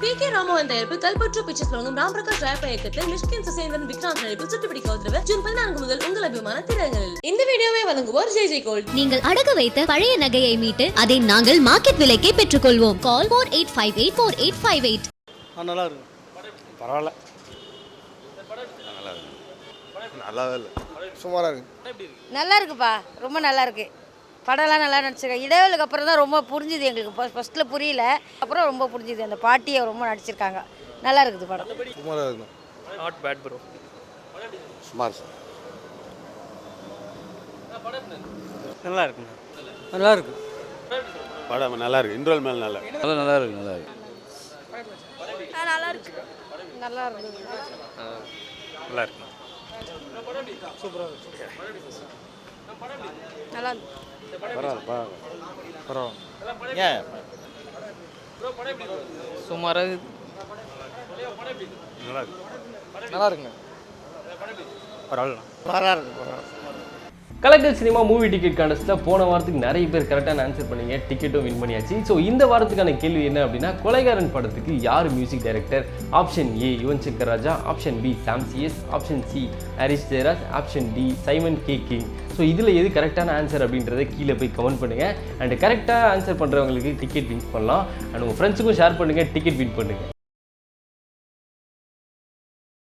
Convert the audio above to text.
B K Ramohan தயாரிப்பு கல்பற்று pictures வழங்கும் ராம் பிரகாஷ் ராயப்ப இயக்கத்தில் மிஷ்கின் சுசேந்திரன் விக்ராந்த் நடிப்பில் சுட்டுப்பிடிக்க உத்தரவு ஜூன் பதினான்கு முதல் உங்கள் அபிமான திரையரங்களில் இந்த வீடியோவை வழங்குவோர் ஜெய் ஜெய் கோல்ட். நீங்கள் அடகு வைத்த பழைய நகையை மீட்டு அதை நாங்கள் மார்க்கெட் விலைக்கே பெற்றுக்கொள்வோம். Call four eight five eight four eight five eight. நல்லா இருக்கு பரவாயில்ல. நல்லாவே இல்லை. சுமாராக இருக்கு. நல்லா இருக்குப்பா ரொம்ப நல்லா இருக்கு படம்லாம் நல்லா நடிச்சிருக்காங்க இடைவெளிக்கு அப்புறம் தான் ரொம்ப புரிஞ்சுது எங்களுக்கு. ஃபர்ஸ்ட்டில் புரியல. அப்புறம் ரொம்ப புரிஞ்சுது. அந்த பாட்டியை ரொம்ப நடிச்சிருக்காங்க. நல்லா இருக்குது படம். சுமாராக இருக்கு நாட் பேட் ப்ரோ சுமார் சார். நல்லா இருக்குங்க நல்லா இருக்கு. படம் நல்லா இருக்கு. இன்ட்ரோல் மேல் நல்லா இருக்கு. நல்லா நல்லா இருக்கு நல்லா இருக்கு. நல்லா இருக்கு. நல்லா இருக்குது நல்லா இருக்கு நல்லா இருக்கு. பரவாயில்ல பரவாயில்ல. ஏன்? சுமாராக நல்லா இருக்குங்க பரவாயில்ல. நல்லா இருக்கு பரவாயில்ல. கலெக்டர் சினிமா மூவி டிக்கெட் கான்டெஸ்ட்டில் போன வாரத்துக்கு நிறைய பேர் கரெக்டான ஆன்சர் பண்ணீங்க. டிக்கெட்டும் வின் பண்ணியாச்சு. ஸோ இந்த வாரத்துக்கான கேள்வி என்ன அப்படின்னா கொலைகாரன் படத்துக்கு யார் music director option A Yuvan Shankar Raja option B Sam CS option C Harris Jayaraj option D Simon K King so இதில் எது கரெக்டான ஆன்சர் அப்படின்றத கீழே போய் கமெண்ட் பண்ணுங்கள் அண்ட் கரெக்டாக ஆன்சர் பண்ணுறவங்களுக்கு டிக்கெட் வின் பண்ணலாம். அண்ட் உங்கள் ஃப்ரெண்ட்ஸுக்கும் ஷேர் பண்ணுங்கள் டிக்கெட் வின் பண்ணுங்கள்